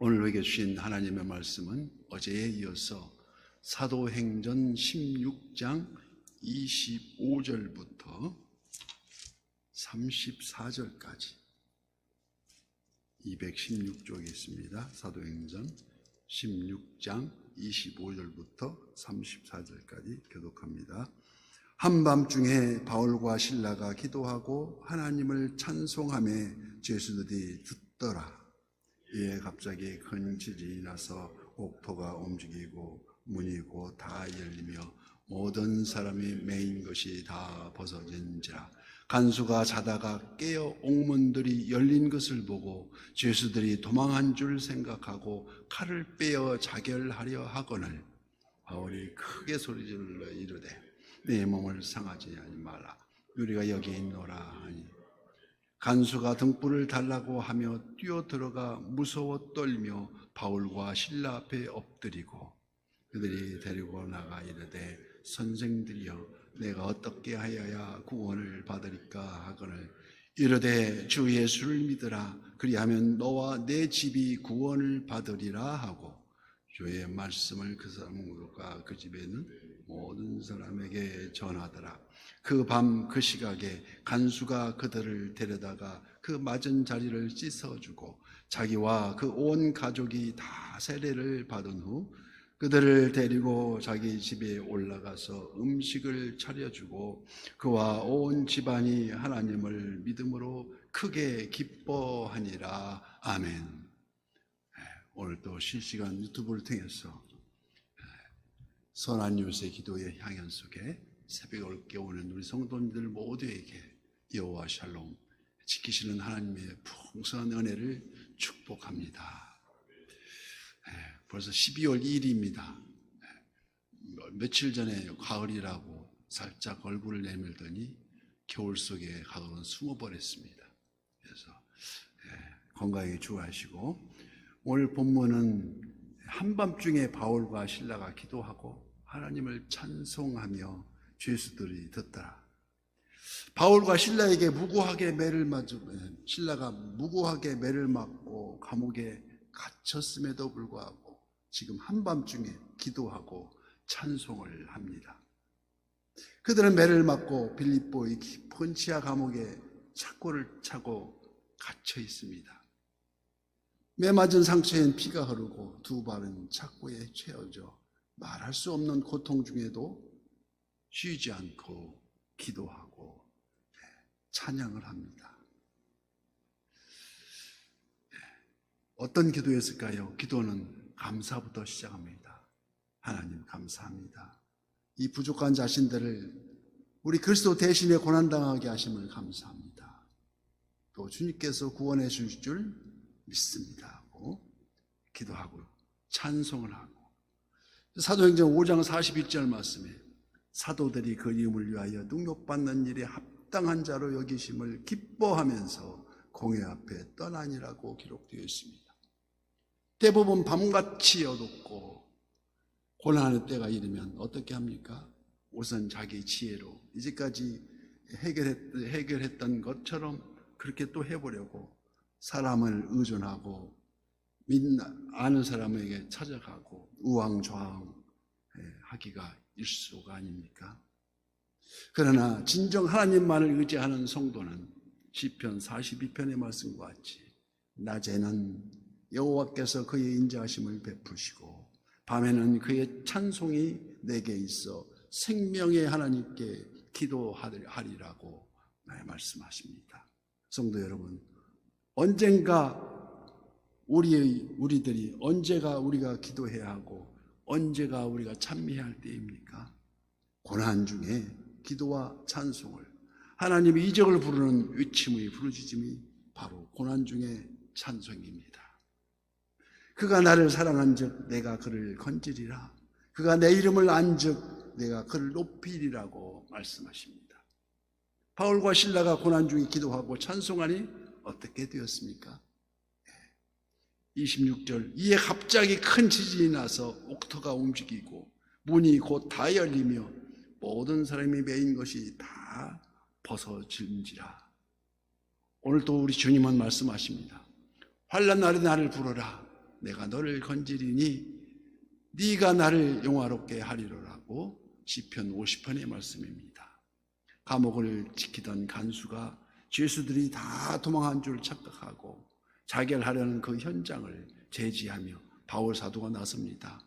오늘 우리에게 주신 하나님의 말씀은 어제에 이어서 사도행전 16장 25절부터 34절까지 216쪽에 있습니다. 사도행전 16장 25절부터 34절까지 교독합니다. 한밤중에 바울과 신라가 기도하고 하나님을 찬송함에 죄수들이 듣더라. 이에 갑자기 큰 지진이 나서 옥토가 움직이고 문이 곧 다 열리며 모든 사람이 메인 것이 다 벗어진지라. 간수가 자다가 깨어 옥문들이 열린 것을 보고 죄수들이 도망한 줄 생각하고 칼을 빼어 자결하려 하거늘 바울이 크게 소리질러 이르되 내 몸을 상하지 하지 말라. 우리가 여기 있노라 하니 간수가 등불을 달라고 하며 뛰어 들어가 무서워 떨며 바울과 신라 앞에 엎드리고 그들이 데리고 나가 이르되 선생들이여 내가 어떻게 하여야 구원을 받으리까 하거늘. 이르되 주 예수를 믿으라. 그리하면 너와 내 집이 구원을 받으리라 하고. 주의 말씀을 그 사람과 그 집에 있는 모든 사람에게 전하더라. 그 밤 그 시각에 간수가 그들을 데려다가 그 맞은 자리를 씻어주고 자기와 그 온 가족이 다 세례를 받은 후 그들을 데리고 자기 집에 올라가서 음식을 차려주고 그와 온 집안이 하나님을 믿음으로 크게 기뻐하니라. 아멘. 오늘 또 실시간 유튜브를 통해서 선한 요새 기도의 향연 속에 새벽을 깨우는 우리 성도님들 모두에게 여호와 샬롬 지키시는 하나님의 풍성한 은혜를 축복합니다. 예, 벌써 12월 2일입니다. 예, 며칠 전에 가을이라고 살짝 얼굴을 내밀더니 겨울 속에 가을은 숨어버렸습니다. 그래서 예, 건강에 주하시고 오늘 본문은 한밤중에 바울과 신라가 기도하고 하나님을 찬송하며 죄수들이 듣더라. 바울과 신라에게 무고하게 매를 맞고 신라가 무고하게 매를 맞고 감옥에 갇혔음에도 불구하고 지금 한밤중에 기도하고 찬송을 합니다. 그들은 매를 맞고 빌립보의 깊은 지하 감옥에 착고를 차고 갇혀 있습니다. 매 맞은 상처엔 피가 흐르고 두 발은 착고에 채워져 말할 수 없는 고통 중에도 쉬지 않고 기도하고 찬양을 합니다. 어떤 기도였을까요? 기도는 감사부터 시작합니다. 하나님 감사합니다. 이 부족한 자신들을 우리 그리스도 대신에 고난당하게 하심을 감사합니다. 또 주님께서 구원해 주실 줄 믿습니다 하고 기도하고 찬송을 하고 사도행전 5장 41절 말씀에 사도들이 그 이름을 위하여 능력받는 일에 합당한 자로 여기심을 기뻐하면서 공회 앞에 떠나니라고 기록되어 있습니다. 대부분 밤같이 어둡고 고난의 때가 이르면 어떻게 합니까? 우선 자기 지혜로 이제까지 해결했, 해결했던 것처럼 그렇게 또 해보려고 사람을 의존하고 믿 아는 사람에게 찾아가고 우왕좌왕 하기가 일수가 아닙니까? 그러나 진정 하나님만을 의지하는 성도는 시편 42편의 말씀과 같이 낮에는 여호와께서 그의 인자하심을 베푸시고 밤에는 그의 찬송이 내게 있어 생명의 하나님께 기도하리라고 말씀하십니다. 성도 여러분, 언젠가 우리의 우리들이 언제가 우리가 기도해야 하고 언제가 우리가 찬미해야 할 때입니까? 고난 중에 기도와 찬송을 하나님의 이적을 부르는 위침의 부르짖음이 바로 고난 중에 찬송입니다. 그가 나를 사랑한즉 내가 그를 건지리라. 그가 내 이름을 안즉 내가 그를 높이리라고 말씀하십니다. 바울과 신라가 고난 중에 기도하고 찬송하니 어떻게 되었습니까? 26절 이에 갑자기 큰 지진이 나서 옥토가 움직이고 문이 곧 다 열리며 모든 사람이 메인 것이 다 벗어질지라. 오늘도 우리 주님은 말씀하십니다. 환란 날에 나를 부르라. 내가 너를 건지리니 네가 나를 용화롭게 하리로라고 시편 50편의 말씀입니다. 감옥을 지키던 간수가 죄수들이 다 도망한 줄 착각하고 자결하려는 그 현장을 제지하며 바울 사도가 나섭니다.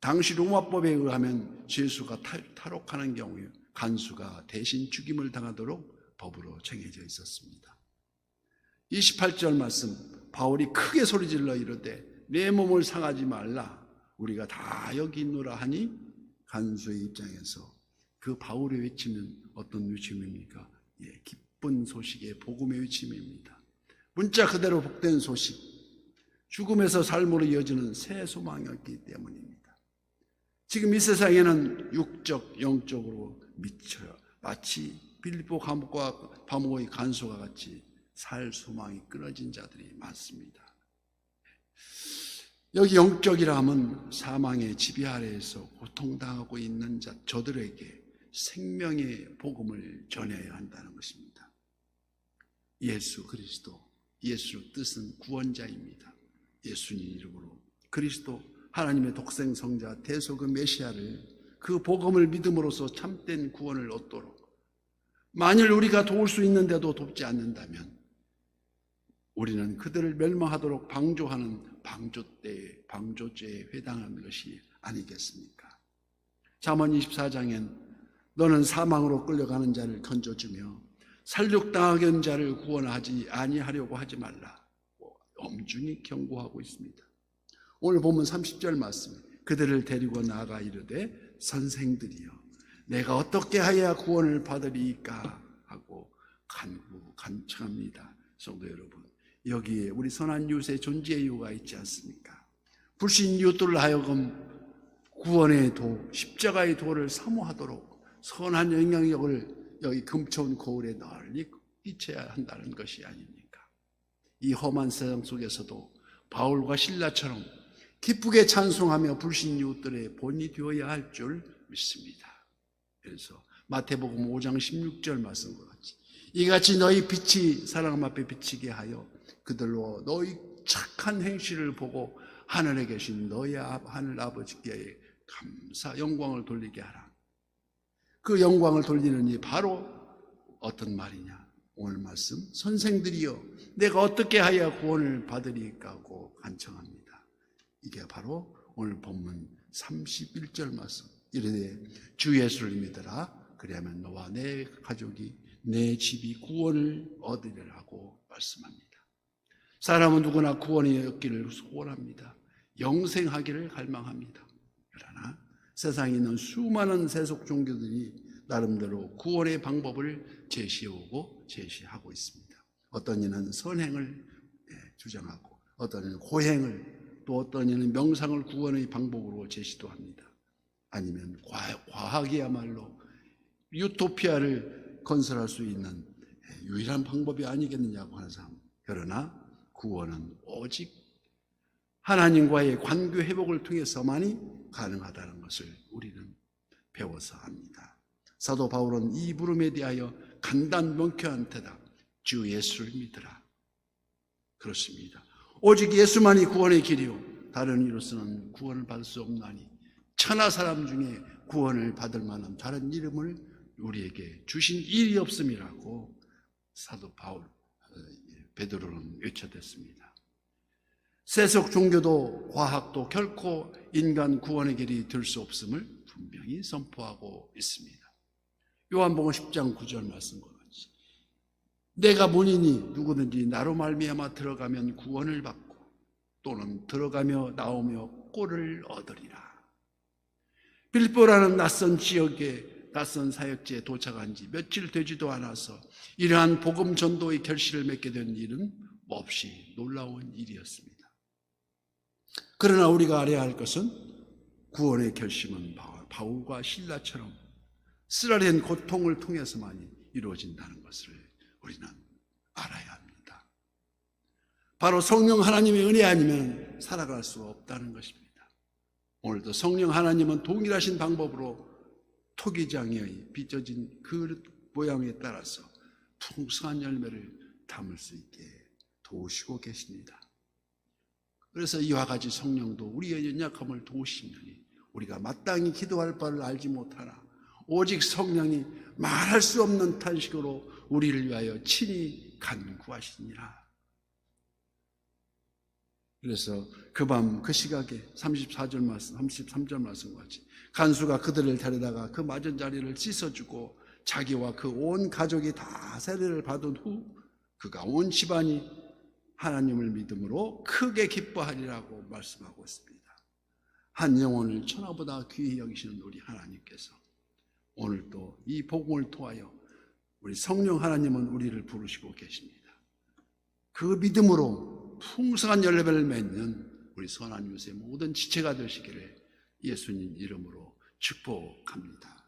당시 로마법에 의하면 죄수가 탈- 탈옥하는 경우에 간수가 대신 죽임을 당하도록 법으로 정해져 있었습니다. 28절 말씀 바울이 크게 소리질러 이르되 내 몸을 상하지 말라 우리가 다 여기 있노라 하니 간수의 입장에서 그 바울의 외침은 어떤 외침입니까? 예, 기쁜 소식의 복음의 외침입니다. 문자 그대로 복된 소식 죽음에서 삶으로 이어지는 새 소망이었기 때문입니다. 지금 이 세상에는 육적, 영적으로 미쳐 마치 빌립보 감옥과 감옥의 간소가 같이 살 소망이 끊어진 자들이 많습니다. 여기 영적이라 하면 사망의 지배 아래에서 고통당하고 있는 자, 저들에게 생명의 복음을 전해야 한다는 것입니다. 예수 그리스도, 예수 뜻은 구원자입니다. 예수님 이름으로 그리스도 하나님의 독생 성자 대속의 메시아를 그 복음을 믿음으로써 참된 구원을 얻도록 만일 우리가 도울 수 있는데도 돕지 않는다면 우리는 그들을 멸망하도록 방조하는 방조때 방조죄에 해당하는 것이 아니겠습니까? 잠언 24장엔 너는 사망으로 끌려가는 자를 건져주며 살육당하게 한 자를 구원하지 아니하려고 하지 말라. 엄중히 경고하고 있습니다. 오늘 보면 30절 말씀 그들을 데리고 나가 이르되 선생들이여 내가 어떻게 하여야 구원을 받으리까 하고 간구 간청합니다. 성도 여러분 여기에 우리 선한 이웃의 존재 이유가 있지 않습니까? 불신 이웃들을 하여금 구원의 도, 십자가의 도를 사모하도록 선한 영향력을 여기 금초원 거울에 널리 끼쳐야 한다는 것이 아닙니까? 이 험한 세상 속에서도 바울과 신라처럼 기쁘게 찬송하며 불신 이웃들의 본이 되어야 할 줄 믿습니다. 그래서 마태복음 5장 16절 말씀과 같이 이같이 너희 빛이 사람 앞에 비치게 하여 그들로 너희 착한 행실을 보고 하늘에 계신 너희 아- 하늘 아버지께 감사 영광을 돌리게 하라. 그 영광을 돌리는 이 바로 어떤 말이냐? 오늘 말씀 선생들이여 내가 어떻게 하여 구원을 받으리까 하고 간청합니다. 이게 바로 오늘 본문 31절 말씀. 이르되 주 예수를 믿어라. 그리하면 너와 내 가족이 내 집이 구원을 얻으리라고 말씀합니다. 사람은 누구나 구원이 얻기를 소원합니다. 영생하기를 갈망합니다. 그러나 세상에 있는 수많은 세속 종교들이 나름대로 구원의 방법을 제시하고 제시하고 있습니다. 어떤 이는 선행을 예, 주장하고 어떤 이는 고행을 또 어떤 이는 명상을 구원의 방법으로 제시도 합니다. 아니면 과- 과학이야말로 유토피아를 건설할 수 있는 예, 유일한 방법이 아니겠느냐고 하는 사람. 그러나 구원은 오직 하나님과의 관계 회복을 통해서만이 가능하다는 것을 우리는 배워서 합니다. 사도 바울은 이 부름에 대하여 간단 명쾌한 대답, 주 예수를 믿으라. 그렇습니다. 오직 예수만이 구원의 길이요. 다른 이로서는 구원을 받을 수 없나니 천하 사람 중에 구원을 받을 만한 다른 이름을 우리에게 주신 일이 없음이라고 사도 바울 어, 베드로는 외쳐댔습니다. 세속 종교도 과학도 결코 인간 구원의 길이 될 수 없음을 분명히 선포하고 있습니다. 요한복음 10장 9절 말씀과 같이 내가 문이니 누구든지 나로 말미암아 들어가면 구원을 받고 또는 들어가며 나오며 꼴을 얻으리라. 빌보라는 낯선 지역에 낯선 사역지에 도착한 지 며칠 되지도 않아서 이러한 복음 전도의 결실을 맺게 된 일은 몹시 놀라운 일이었습니다. 그러나 우리가 알아야 할 것은 구원의 결심은 바울- 바울과 신라처럼 쓰라린 고통을 통해서만이 이루어진다는 것을 우리는 알아야 합니다. 바로 성령 하나님의 은혜 아니면 살아갈 수 없다는 것입니다. 오늘도 성령 하나님은 동일하신 방법으로 토기장의 빚어진 그 모양에 따라서 풍성한 열매를 담을 수 있게 도우시고 계십니다. 그래서 이와 같이 성령도 우리의 연약함을 도우시느니 우리가 마땅히 기도할 바를 알지 못하나 오직 성령이 말할 수 없는 탄식으로 우리를 위하여 친히 간구하시니라. 그래서 그 밤 그 시각에 34절 말씀, 33절 말씀과 같이 간수가 그들을 데려다가 그 맞은 자리를 씻어주고 자기와 그 온 가족이 다 세례를 받은 후 그가 온 집안이 하나님을 믿음으로 크게 기뻐하리라고 말씀하고 있습니다. 한 영혼을 천하보다 귀히 여기시는 우리 하나님께서 오늘 또이 복음을 통하여 우리 성령 하나님은 우리를 부르시고 계십니다. 그 믿음으로 풍성한 열매를 맺는 우리 선한 유세 모든 지체가 되시기를 예수님 이름으로 축복합니다.